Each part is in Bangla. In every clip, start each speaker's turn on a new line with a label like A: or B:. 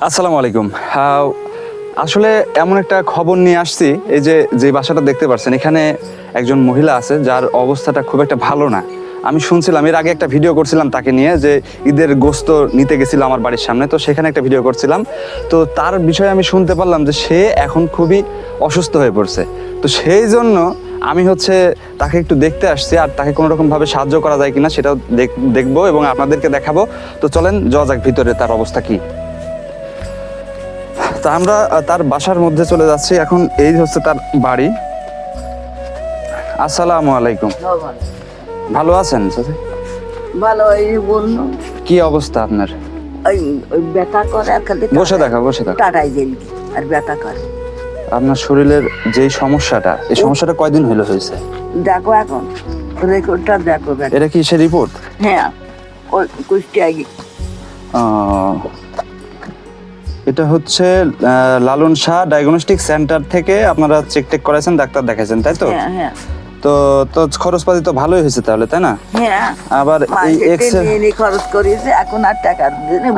A: আসসালামু আলাইকুম। আসলে এমন একটা খবর নিয়ে আসছি, এই যে যে বাসাটা দেখতে পাচ্ছেন এখানে একজন মহিলা আছে, যার অবস্থাটা খুব একটা ভালো না। আমি শুনছিলাম, এর আগে একটা ভিডিও করছিলাম তাকে নিয়ে, যে ঈদের গোস্ত নিতে গেছিল আমার বাড়ির সামনে, তো সেখানে একটা ভিডিও করছিলাম। তো তার বিষয়ে আমি শুনতে পারলাম যে সে এখন খুবই অসুস্থ হয়ে পড়ছে। তো সেই জন্য আমি হচ্ছে তাকে একটু দেখতে আসছি, আর তাকে কোনো রকম ভাবে সাহায্য করা যায় কিনা সেটাও দেখ- দেখব এবং আপনাদেরকে দেখাবো। তো চলেন, যাওয়া যাক ভিতরে, তার অবস্থা কি। তা আমরা তার বাসার মধ্যে চলে যাচ্ছি। এখন এই হচ্ছে তার বাড়ি। আসসালামু আলাইকুম। ভালো আছেন
B: ভালো এই যে বলল
A: কি অবস্থা আপনার?
B: ব্যথা করে খালি
A: বসে দেখা বসে দেখা।
B: টাটাই জেল আর ব্যথা করে।
A: আপনার শরীরের যেই সমস্যাটা এই সমস্যাটা কয়দিন হইল হয়েছে?
B: দেখো এখন রেকর্ডটা দেখো
A: এটা কি সে রিপোর্ট?
B: হ্যাঁ গিয়ে।
A: এটা হচ্ছে লালন শাহ ডায়াগনস্টিক সেন্টার থেকে আপনারা চেক টেক করেছেন ডাক্তার দেখাইছেন তাই তো?
B: হ্যাঁ হ্যাঁ।
A: তো তো খরচপাতি তো ভালোই হয়েছে তাহলে তাই না?
B: হ্যাঁ।
A: আবার এই
B: মার্কেটে
A: এক্স
B: নিয়ে নিয়ে খরচ করেছে এখন আর টাকা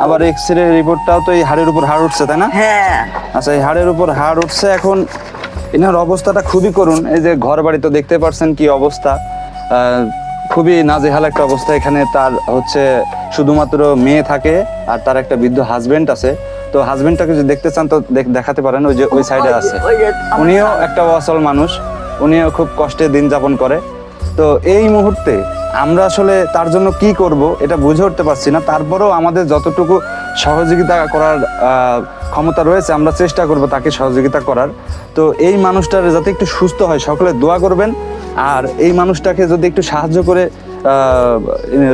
A: আবার এক্স রে রিপোর্টটাও তো এই হাড়ের উপর হাড় উঠছে তাই না?
B: হ্যাঁ।
A: আচ্ছা এই হাড়ের উপর হাড় উঠছে এখন এনার অবস্থাটা খুবই করুন। এই যে ঘর বাড়ি তো দেখতে পারছেন কি অবস্থা। খুবই নাজেহাল একটা অবস্থা এখানে। তার হচ্ছে শুধুমাত্র মেয়ে থাকে আর তার একটা বৃদ্ধ হাজবেন্ড আছে। তো হাজবেন্ডটাকে যদি দেখতে চান তো দেখ- দেখাতে পারেন ওই যে ওই সাইডে আছে। উনিও একটা অসল মানুষ উনিও খুব কষ্টে দিন যাপন করে। তো এই মুহূর্তে আমরা আসলে তার জন্য কি করব এটা বুঝে উঠতে পারছি না। তারপরেও আমাদের যতটুকু সহযোগিতা করার ক্ষমতা রয়েছে আমরা চেষ্টা করব তাকে সহযোগিতা করার। তো এই মানুষটার যাতে একটু সুস্থ হয় সকলে দোয়া করবেন। আর এই মানুষটাকে যদি একটু সাহায্য করে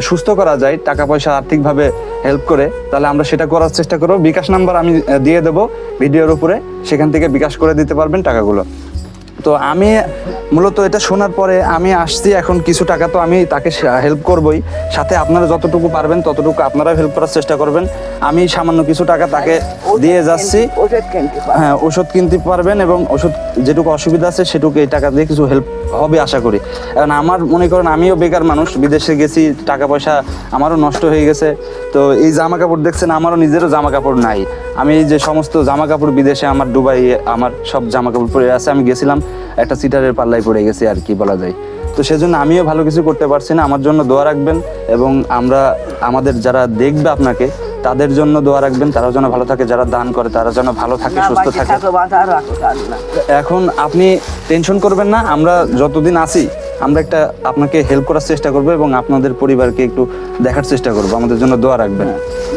A: সুস্থ করা যায়, টাকা পয়সা আর্থিকভাবে হেল্প করে, তাহলে আমরা সেটা করার চেষ্টা করব। বিকাশ নাম্বার আমি দিয়ে দেবো ভিডিওর উপরে। সেখান থেকে বিকাশ করে দিতে পারবেন টাকাগুলো। তো আমি মূলত এটা শোনার পরে আমি আসছি এখন কিছু টাকা তো আমি তাকে হেল্প করবই। সাথে আপনারা যতটুকু পারবেন ততটুকু আপনারা হেল্প করার চেষ্টা করবেন। আমি সামান্য কিছু টাকা তাকে দিয়ে যাচ্ছি। হ্যাঁ ওষুধ কিনতে পারবেন এবং ওষুধ যেটুকু অসুবিধা আছে সেটুকু এই টাকা দিয়ে কিছু হেল্প হবে আশা করি। কারণ আমার মনে করেন আমিও বেকার মানুষ, বিদেশে গেছি, টাকা পয়সা আমারও নষ্ট হয়ে গেছে। তো এই জামা কাপড় দেখছেন, আমারও নিজেরও জামা কাপড় নাই। আমি যে সমস্ত জামা কাপড় বিদেশে আমার দুবাই আমার সব জামা কাপড় পরে আছে, আমি গেছিলাম। একটা সিটারের পাল্লায় পড়ে গেছি আর কি বলা যায়। তো সেজন্য আমিও ভালো কিছু করতে পারছি না। আমার জন্য দোয়া রাখবেন এবং আমরা আমাদের যারা দেখবে আপনাকে তাদের জন্য দোয়া রাখবেন। তারা যেন ভালো থাকে যারা দান করে তারা যেন ভালো থাকে সুস্থ থাকে। এখন আপনি টেনশন করবেন না। আমরা যতদিন আছি আমরা একটা আপনাকে হেল্প করার চেষ্টা করব এবং আপনাদের পরিবারকে একটু দেখার চেষ্টা করব। আমাদের জন্য দোয়া রাখবেন।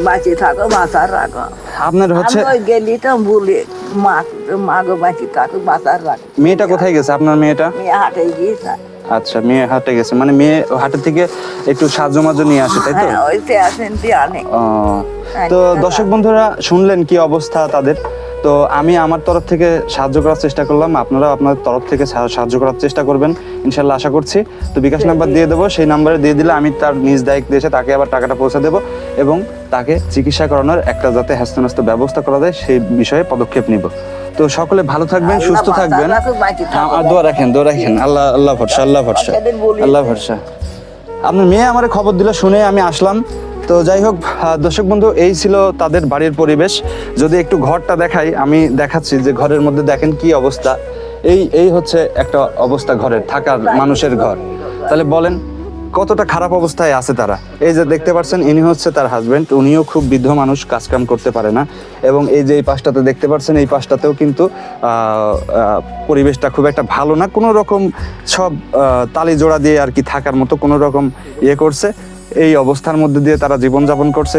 B: বাঁচে থাকো বাঁচার রাখো।
A: আপনার হচ্ছে
B: গেলি তো ভুলে মা মা গো বাঁচি কাকু বাঁচার রাখো
A: মেয়েটা কোথায় গেছে? আপনার মেয়েটা?
B: মেয়ে হাটে গিয়েছে।
A: আচ্ছা মেয়ে হাটে গেছে। মানে মেয়ে হাটে থেকে একটু সাহায্য মাঝে নিয়ে আসে তাই তো?
B: হ্যাঁ আসেন দিয়ে আনে।
A: ও, তো দর্শক বন্ধুরা শুনলেন কি অবস্থা তাদের? তো আমি আমার তরফ থেকে সাহায্য করার চেষ্টা করলাম। আপনারা আপনাদের তরফ থেকে সাহায্য করার চেষ্টা করবেন। ইনশাল্লাহ আশা করছি। তো বিকাশ নাম্বার দিয়ে দেবো। সেই নাম্বারে দিয়ে দিলে আমি তার নিজ দায়িত্বে এসে তাকে আবার টাকাটা পৌঁছে দেবো এবং তাকে চিকিৎসা করানোর একটা যাতে হ্যাস্ত ব্যবস্থা করা যায় সেই বিষয়ে পদক্ষেপ নিব। তো সকলে ভালো থাকবেন সুস্থ থাকবেন। হ্যাঁ, আর দোয়া রাখেন দোয়া রাখেন। আল্লাহ আল্লাহ ভরসা আল্লাহ ভরসা। আল্লাহ ভরসা। আপনার মেয়ে আমার খবর দিলে শুনে আমি আসলাম। তো যাই হোক দর্শক বন্ধু, এই ছিল তাদের বাড়ির পরিবেশ। যদি একটু ঘরটা দেখাই, আমি দেখাচ্ছি যে ঘরের মধ্যে দেখেন কি অবস্থা। এই এই হচ্ছে একটা অবস্থা ঘরের, থাকার মানুষের ঘর। তাহলে বলেন, কতটা খারাপ অবস্থায় আছে তারা? এই যে দেখতে পাচ্ছেন, ইনি হচ্ছে তার হাজব্যান্ড উনিও খুব বৃদ্ধ মানুষ কাজকাম করতে পারে না। এবং এই যে এই পাশটাতে দেখতে পাচ্ছেন, এই পাশটাতেও কিন্তু পরিবেশটা খুব একটা ভালো না। কোনো রকম সব তালি জোড়া দিয়ে আর কি থাকার মতো কোনো রকম ইয়ে করছে। এই অবস্থার মধ্যে দিয়ে তারা জীবনযাপন করছে।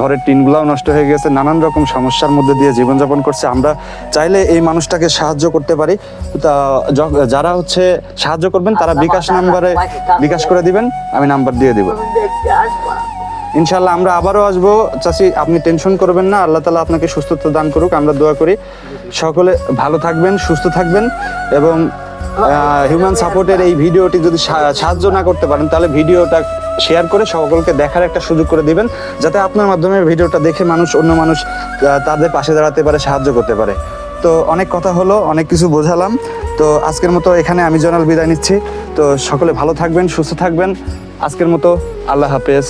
A: ঘরের টিনগুলাও নষ্ট হয়ে গেছে নানান রকম সমস্যার মধ্যে দিয়ে জীবনযাপন করছে। আমরা চাইলে এই মানুষটাকে সাহায্য করতে পারি। তা যারা হচ্ছে সাহায্য করবেন তারা বিকাশ নাম্বারে বিকাশ করে দিবেন আমি নাম্বার দিয়ে দিব। ইনশাল্লাহ আমরা আবারও আসব। চাচি আপনি টেনশন করবেন না আল্লাহ তালা আপনাকে সুস্থতা দান করুক আমরা দোয়া করি। সকলে ভালো থাকবেন সুস্থ থাকবেন এবং হিউম্যান সাপোর্টের এই ভিডিওটি যদি সাহায্য না করতে পারেন তাহলে ভিডিওটা শেয়ার করে সকলকে দেখার একটা সুযোগ করে দিবেন, যাতে আপনার মাধ্যমে ভিডিওটা দেখে মানুষ, অন্য মানুষ তাদের পাশে দাঁড়াতে পারে, সাহায্য করতে পারে। তো অনেক কথা হলো, অনেক কিছু বোঝালাম। তো আজকের মতো এখানে আমি জনাল বিদায় নিচ্ছি। তো সকলে ভালো থাকবেন, সুস্থ থাকবেন। আজকের মতো আল্লাহ হাফেজ।